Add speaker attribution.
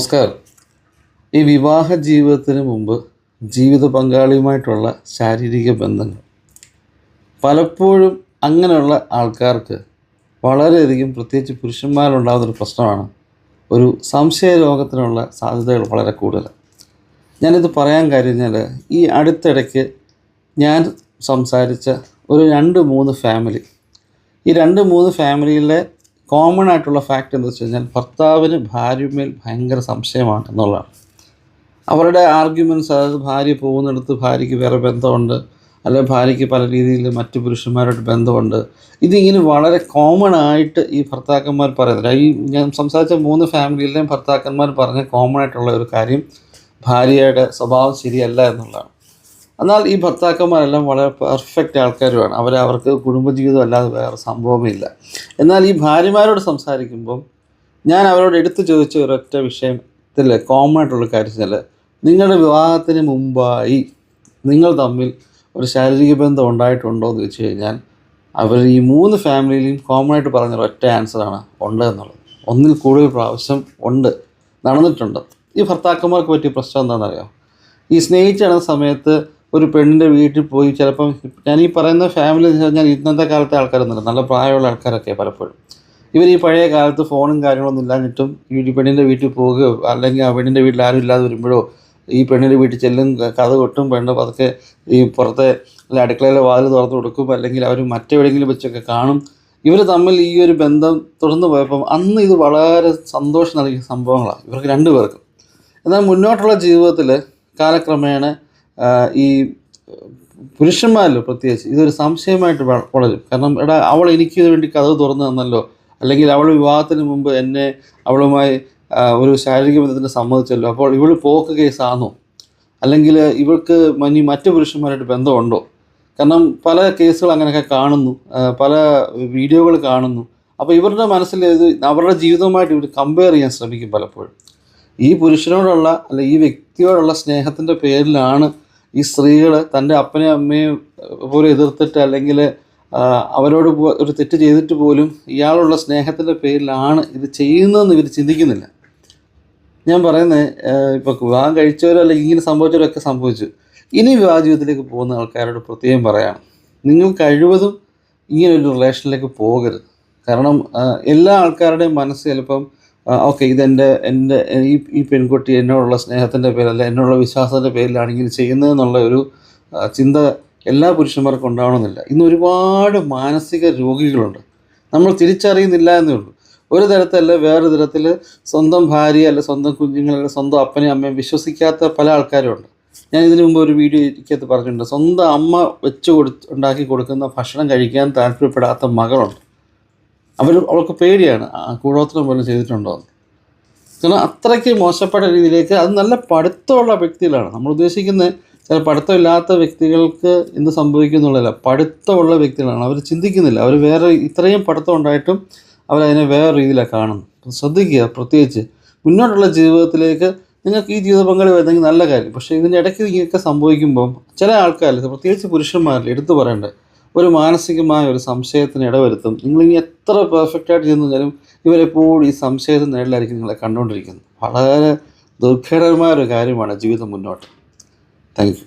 Speaker 1: നമസ്കാരം. ഈ വിവാഹ ജീവിതത്തിന് മുമ്പ് ജീവിത പങ്കാളിയുമായിട്ടുള്ള ശാരീരിക ബന്ധങ്ങൾ. പലപ്പോഴും അങ്ങനെയുള്ള ആൾക്കാർക്ക് വളരെയധികം പ്രത്യേകിച്ച് പുരുഷന്മാരുണ്ടാകുന്നൊരു പ്രശ്നമാണ് ഒരു സംശയ രോഗത്തിനുള്ള സാധ്യതകൾ വളരെ കൂടുതലാണ്. ഞാനിത് പറയാൻ കാര്യം കഴിഞ്ഞാൽ ഈ അടുത്തിടയ്ക്ക് ഞാൻ സംസാരിച്ച ഒരു രണ്ട് മൂന്ന് ഫാമിലി ഈ രണ്ട് മൂന്ന് ഫാമിലിയിലെ കോമൺ ആയിട്ടുള്ള ഫാക്റ്റ് എന്താ വെച്ച് കഴിഞ്ഞാൽ ഭർത്താവിന് ഭാര്യമേൽ ഭയങ്കര സംശയമാണ് എന്നുള്ളതാണ്. അവരുടെ ആർഗ്യുമെന്റ്സ് അതായത് ഭാര്യ പോകുന്നിടത്ത് ഭാര്യയ്ക്ക് വേറെ ബന്ധമുണ്ട് അല്ലെങ്കിൽ ഭാര്യയ്ക്ക് പല രീതിയിൽ മറ്റ് പുരുഷന്മാരോട് ബന്ധമുണ്ട്. ഇതിങ്ങനെ വളരെ കോമൺ ആയിട്ട് ഈ ഭർത്താക്കന്മാർ പറയുന്നില്ല ഈ ഞാൻ സംസാരിച്ച മൂന്ന് ഫാമിലിയിലെയും ഭർത്താക്കന്മാർ പറഞ്ഞ കോമൺ ആയിട്ടുള്ള ഒരു കാര്യം ഭാര്യയുടെ സ്വഭാവം ശരിയല്ല എന്നുള്ളതാണ്. എന്നാൽ ഈ ഭർത്താക്കന്മാരെല്ലാം വളരെ പെർഫെക്റ്റ് ആൾക്കാരുമാണ്. അവർ അവർക്ക് കുടുംബജീവിതം അല്ലാതെ വേറെ സംഭവമേ ഇല്ല എന്നാൽ ഈ ഭാര്യമാരോട് സംസാരിക്കുമ്പം ഞാൻ അവരോട് എടുത്തു ചോദിച്ച ഒരൊറ്റ വിഷയത്തിൽ കോമൺ ആയിട്ടുള്ള കാര്യം വെച്ചാൽ നിങ്ങളുടെ വിവാഹത്തിന് മുമ്പായി നിങ്ങൾ തമ്മിൽ ഒരു ശാരീരിക ബന്ധം ഉണ്ടായിട്ടുണ്ടോ എന്ന് വെച്ച് കഴിഞ്ഞാൽ അവർ ഈ മൂന്ന് ഫാമിലിയിലും കോമൺ ആയിട്ട് പറഞ്ഞ ഒറ്റ ആൻസറാണ് ഉണ്ട് എന്നുള്ളത്. ഒന്നിൽ കൂടുതൽ പ്രാവശ്യം ഉണ്ട് നടന്നിട്ടുണ്ട്. ഈ ഭർത്താക്കന്മാർക്ക് പറ്റിയ പ്രശ്നം എന്താണെന്നറിയാം? ഈ സ്നേഹിച്ച് നടന്ന സമയത്ത് ഒരു പെണ്ണിന്റെ വീട്ടിൽ പോയി ചിലപ്പം ഞാൻ ഈ പറയുന്ന ഫാമിലി എന്ന് പറഞ്ഞാൽ ഇന്നത്തെ കാലത്തെ ആൾക്കാരൊന്നുമില്ല. നല്ല പ്രായമുള്ള ആൾക്കാരൊക്കെ പലപ്പോഴും. ഇവർ ഈ പഴയ കാലത്ത് ഫോണും കാര്യങ്ങളൊന്നും ഇല്ലാഞ്ഞിട്ടും ഈ പെണ്ണിന്റെ വീട്ടിൽ പോവുകയോ അല്ലെങ്കിൽ ആ പെണ്ണിന്റെ വീട്ടിൽ ആരും ഇല്ലാതെ വരുമ്പോഴോ ഈ പെണ്ണിന്റെ വീട്ടിൽ ചെല്ലും കഥ കൊട്ടും പെണ്ണ് പതുക്കെ ഈ പുറത്തെ അല്ല അടുക്കളയിലെ വാതിൽ തുറന്നു കൊടുക്കും അല്ലെങ്കിൽ അവർ മറ്റെവിടെയെങ്കിലും വെച്ചൊക്കെ കാണും. ഇവർ തമ്മിൽ ഈ ഒരു ബന്ധം തുടർന്ന് പോയപ്പം അന്ന് ഇത് വളരെ സന്തോഷം നൽകിയ സംഭവങ്ങളാണ്. ഇവർക്ക് രണ്ടുപേർക്കും. എന്നാൽ മുന്നോട്ടുള്ള ജീവിതത്തിൽ കാലക്രമേണ ഈ പുരുഷന്മാരിൽ പ്രത്യേകിച്ച് ഇതൊരു സംശയമായിട്ട് വളരും. കാരണം എടാ അവൾ എനിക്ക് വേണ്ടി കഥ തുറന്നു തന്നല്ലോ. അല്ലെങ്കിൽ അവൾ വിവാഹത്തിന് മുമ്പ് എന്നെ അവളുമായി ഒരു ശാരീരിക ബന്ധത്തിന് സമ്മതിച്ചല്ലോ. അപ്പോൾ ഇവൾ പോക്ക് കേസാണോ അല്ലെങ്കിൽ ഇവൾക്ക് ഇനി മറ്റു പുരുഷന്മാരായിട്ട് ബന്ധമുണ്ടോ? കാരണം പല കേസുകൾ അങ്ങനെയൊക്കെ കാണുന്നു. പല വീഡിയോകൾ കാണുന്നു. അപ്പോൾ ഇവരുടെ മനസ്സിൽ ഇത് അവരുടെ ജീവിതവുമായിട്ട് ഇവർ കമ്പയർ ചെയ്യാൻ ശ്രമിക്കും പലപ്പോഴും. ഈ പുരുഷനോടുള്ള അല്ല ഈ വ്യക്തിയോടുള്ള സ്നേഹത്തിന്റെ പേരിലാണ് ഈ സ്ത്രീകൾ തന്റെ അപ്പനെയും അമ്മയും പോലും എതിർത്തിട്ട് അല്ലെങ്കിൽ അവരോട് ഒരു തെറ്റ് ചെയ്തിട്ട് പോലും ഇയാളുള്ള സ്നേഹത്തിന്റെ പേരിലാണ് ഇത് ചെയ്യുന്നതെന്ന് ഇവർ ചിന്തിക്കുന്നില്ല. ഞാൻ പറയുന്നത് ഇപ്പോൾ വിവാഹം കഴിച്ചവരോ അല്ലെങ്കിൽ ഇങ്ങനെ സംഭവിച്ചവരൊക്കെ സംഭവിച്ചു. ഇനി വിവാഹ ജീവിതത്തിലേക്ക് പോകുന്ന ആൾക്കാരോട് പ്രത്യേകം പറയാം. നിങ്ങൾ കഴിവതും ഇങ്ങനെ ഒരു റിലേഷനിലേക്ക് പോകരുത്. കാരണം എല്ലാ ആൾക്കാരുടെയും മനസ്സ് ചിലപ്പം ഓക്കെ ഇതെന്റെ എന്റെ ഈ ഈ പെൺകുട്ടി എന്നോടുള്ള സ്നേഹത്തിന്റെ പേരല്ല എന്നോടുള്ള വിശ്വാസത്തിന്റെ പേരിലാണ് ഇങ്ങനെ ചെയ്യുന്നതെന്നുള്ള ഒരു ചിന്ത എല്ലാ പുരുഷന്മാർക്കും ഉണ്ടാവണമെന്നില്ല. ഇന്ന് ഒരുപാട് മാനസിക രോഗികളുണ്ട്. നമ്മൾ തിരിച്ചറിയുന്നില്ല എന്നേ ഉള്ളൂ. ഒരു തരത്തിലല്ല വേറെ തരത്തിൽ സ്വന്തം ഭാര്യ അല്ല സ്വന്തം കുഞ്ഞുങ്ങൾ അല്ല സ്വന്തം അപ്പനെയും അമ്മയും വിശ്വസിക്കാത്ത പല ആൾക്കാരും ഉണ്ട് ഞാൻ ഇതിനു മുമ്പ് ഒരു വീഡിയോ എനിക്കകത്ത് പറഞ്ഞിട്ടുണ്ട്. സ്വന്തം അമ്മ വെച്ച് കൊടു ഉണ്ടാക്കി കൊടുക്കുന്ന ഭക്ഷണം കഴിക്കാൻ താല്പര്യപ്പെടാത്ത മകളുണ്ട്. അവർ അവൾക്ക് പേടിയാണ്. കൂടോത്രം പോലും ചെയ്തിട്ടുണ്ടോ. കാരണം അത്രയ്ക്ക് മോശപ്പെട്ട രീതിയിലേക്ക് അത് നല്ല പഠിത്തമുള്ള വ്യക്തികളാണ്. നമ്മൾ ഉദ്ദേശിക്കുന്നത് ചില പഠിത്തമില്ലാത്ത വ്യക്തികൾക്ക് എന്ത് സംഭവിക്കുന്നുള്ളതല്ല. പഠിത്തമുള്ള വ്യക്തികളാണ്. അവർ ചിന്തിക്കുന്നില്ല. അവർ വേറെ ഇത്രയും പഠിത്തം ഉണ്ടായിട്ടും അവരതിനെ വേറെ രീതിയിലാണ് കാണുന്നത്. ശ്രദ്ധിക്കുക പ്രത്യേകിച്ച് മുന്നോട്ടുള്ള ജീവിതത്തിലേക്ക് നിങ്ങൾക്ക് ഈ ജീവിത പങ്കാളി വരുന്നെങ്കിൽ നല്ല കാര്യം. പക്ഷേ ഇതിന്റെ ഇടയ്ക്ക് ഇങ്ങനെയൊക്കെ സംഭവിക്കുമ്പം ചില ആൾക്കാരിൽ പ്രത്യേകിച്ച് പുരുഷന്മാരിൽ എടുത്തു പറയേണ്ടത് ഒരു മാനസികമായ ഒരു സംശയത്തിന് ഇടവരുത്തും. നിങ്ങളിനി എത്ര പെർഫെക്റ്റ് ആയിട്ട് ചെന്ന് കഴിഞ്ഞാലും ഇവരെപ്പോഴും ഈ സംശയത്തിന് നേരിലായിരിക്കും നിങ്ങളെ കണ്ടുകൊണ്ടിരിക്കുന്നത്. വളരെ ദുർഘടമായ ഒരു കാര്യമാണ് ജീവിതം മുന്നോട്ട്. Thank you